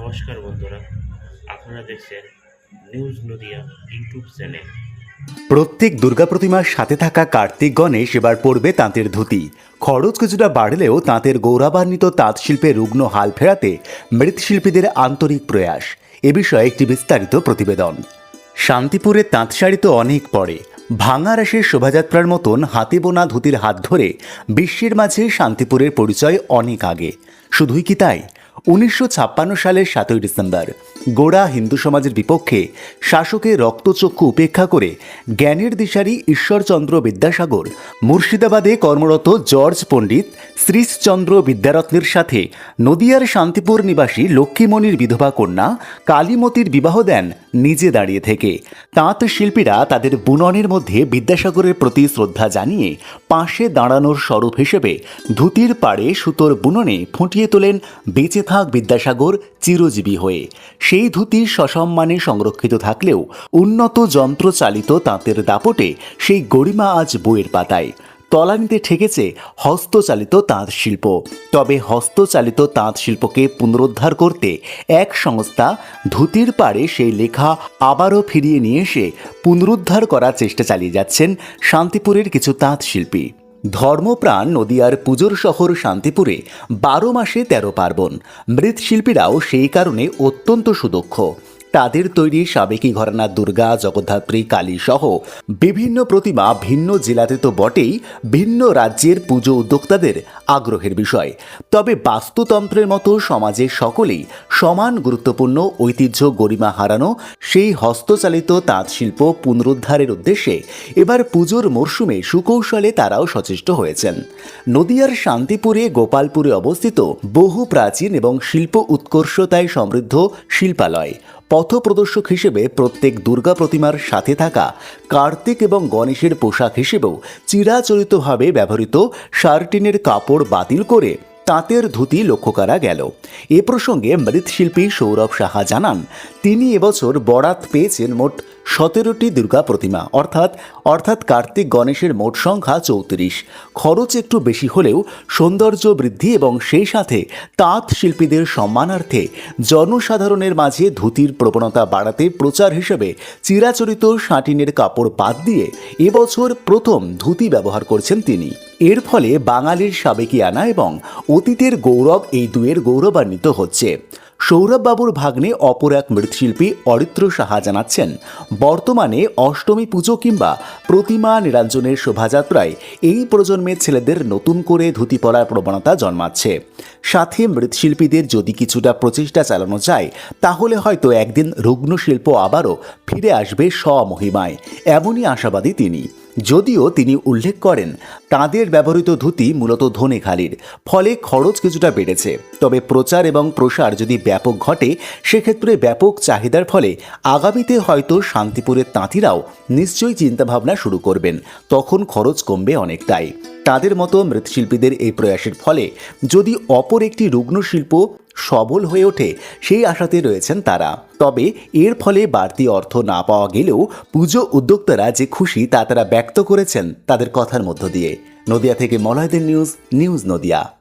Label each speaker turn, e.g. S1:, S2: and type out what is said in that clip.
S1: নমস্কার বন্ধুরা, আপনারা দেখছেন নিউজ নদিয়া ইউটিউব চ্যানেল।
S2: প্রত্যেক দুর্গা প্রতিমার সাথে থাকা কার্তিক গণেশ এবার পড়বে তাঁতের ধুতি। খরচ কিছুটা বাড়লেও তাঁতের গৌরবান্বিত তাঁত শিল্পে রুগ্ন হাল ফেরাতে মৃৎশিল্পীদের আন্তরিক প্রয়াস। এ বিষয়ে একটি বিস্তারিত প্রতিবেদন। শান্তিপুরে তাঁত শাড়ি তো অনেক পড়ে ভাঙা রাশের শোভাযাত্রার মতন হাতে বোনা ধুতির হাত ধরে বিশ্বের মাঝে শান্তিপুরের পরিচয় অনেক আগে। শুধুই কি তাই? উনিশশো ছাপ্পান্ন সালের সাতই ডিসেম্বর। গোড়া হিন্দু সমাজের বিপক্ষে শাসকের রক্তচক্ষু উপেক্ষা করে জ্ঞানের দিশারি ঈশ্বরচন্দ্র বিদ্যাসাগর, মুর্শিদাবাদে কর্মরত জর্জ পণ্ডিত শ্রীশচন্দ্র বিদ্যারত্নের সাথে নদিয়ার শান্তিপুর নিবাসী লক্ষ্মীমণির বিধবা কন্যা কালীমতির বিবাহ দেন নিজে দাঁড়িয়ে থেকে। তাঁত শিল্পীরা তাদের বুননের মধ্যে বিদ্যাসাগরের প্রতি শ্রদ্ধা জানিয়ে পাশে দাঁড়ানোর স্বরূপ হিসেবে ধুতির পাড়ে সুতোর বুননে ফুটিয়ে তোলেন বেঁচে থাক বিদ্যাসাগর চিরজীবী হয়ে। সেই ধুতি সসম্মানে সংরক্ষিত থাকলেও উন্নত যন্ত্র চালিত তাঁতের দাপটে সেই গরিমা আজ বইয়ের পাতায়। তলানিতে ঠেকেছে হস্তচালিত তাঁত শিল্প। তবে হস্তচালিত তাঁত শিল্পকে পুনরুদ্ধার করতে এক সংস্থা ধুতির পাড়ে সেই লেখা আবারও ফিরিয়ে নিয়ে এসে পুনরুদ্ধার করার চেষ্টা চালিয়ে যাচ্ছেন শান্তিপুরের কিছু তাঁত শিল্পী। ধর্মপ্রাণ নদিয়ার পুজোর শহর শান্তিপুরে বারো মাসে তেরো পার্বণ। মৃৎশিল্পীরাও সেই কারণে অত্যন্ত সুদক্ষ। তাদের তৈরি সাবেকি ঘরানা দুর্গা, জগদ্ধাত্রী, কালী সহ বিভিন্ন প্রতিমা ভিন্ন জেলাতে তো বটেই ভিন্ন রাজ্যের পুজো উদ্যোক্তাদের আগ্রহের বিষয়। তবে বাস্তুতন্ত্রের মতো সমাজে সকলেই সমান গুরুত্বপূর্ণ ঐতিহ্য গরিমা হারানো সেই হস্তচালিত তাঁত শিল্প পুনরুদ্ধারের উদ্দেশ্যে এবার পুজোর মরশুমে সুকৌশলে তারাও সচেষ্ট হয়েছেন। নদিয়ার শান্তিপুরে গোপালপুরে অবস্থিত বহু প্রাচীন এবং শিল্প উৎকর্ষতায় সমৃদ্ধ শিল্পালয় পথপ্রদর্শক হিসেবে প্রত্যেক দুর্গা প্রতিমার সাথে থাকা কার্তিক এবং গণেশের পোশাক হিসেবেও চিরাচরিতভাবে ব্যবহৃত শার্টিনের কাপড় বাতিল করে তাঁতের ধুতি লক্ষ্য করা গেল। এ প্রসঙ্গে মৃৎশিল্পী সৌরভ সাহা জানান, তিনি এবছর বরাত পেয়েছেন মোট সতেরোটি দুর্গা প্রতিমা, অর্থাৎ অর্থাৎ কার্তিক গণেশের মোট সংখ্যা চৌত্রিশ। খরচ একটু বেশি হলেও সৌন্দর্য বৃদ্ধি এবং সেই সাথে তাঁত শিল্পীদের সম্মানার্থে জনসাধারণের মাঝে ধুতির প্রবণতা বাড়াতে প্রচার হিসেবে চিরাচরিত শাটিনের কাপড় বাদ দিয়ে এবছর প্রথম ধুতি ব্যবহার করছেন তিনি। এর ফলে বাঙালির সাবেকিয়ানা এবং অতীতের গৌরব এই দুয়ের গৌরবান্বিত হচ্ছে। সৌরভবাবুর ভাগ্নে অপর এক মৃৎশিল্পী অরিত্র সাহা জানাচ্ছেন, বর্তমানে অষ্টমী পুজো কিংবা প্রতিমা নিরঞ্জনের শোভাযাত্রায় এই প্রজন্মের ছেলেদের নতুন করে ধুতি পরার প্রবণতা জন্মাচ্ছে। সাথে মৃৎশিল্পীদের যদি কিছুটা প্রচেষ্টা চালানো যায়, তাহলে হয়তো একদিন রুগ্ন শিল্প আবারও ফিরে আসবে স্বমহিমায়, এমনই আশাবাদী তিনি। যদিও তিনি উল্লেখ করেন তাঁদের ব্যবহৃত ধুতি মূলত ধনেখালির ফলে খরচ কিছুটা বেড়েছে। তবে প্রচার এবং প্রসার যদি ব্যাপক ঘটে, সেক্ষেত্রে ব্যাপক চাহিদার ফলে আগামীতে হয়তো শান্তিপুরের তাঁতিরাও নিশ্চয়ই চিন্তাভাবনা শুরু করবেন। তখন খরচ কমবে অনেকটাই। তাদের মতো মৃৎশিল্পীদের এই প্রয়াসের ফলে যদি অপর একটি রুগ্ন শিল্প সবল হয়ে ওঠে, সেই আশাতে রয়েছেন তারা। তবে এর ফলে বাড়তি অর্থ না পাওয়া গেলেও পুজো উদ্যোক্তারা যে খুশি তা তারা ব্যক্ত করেছেন তাদের কথার মধ্য দিয়ে। নদিয়া থেকে মলয়দের নিউজ নিউজ নদিয়া।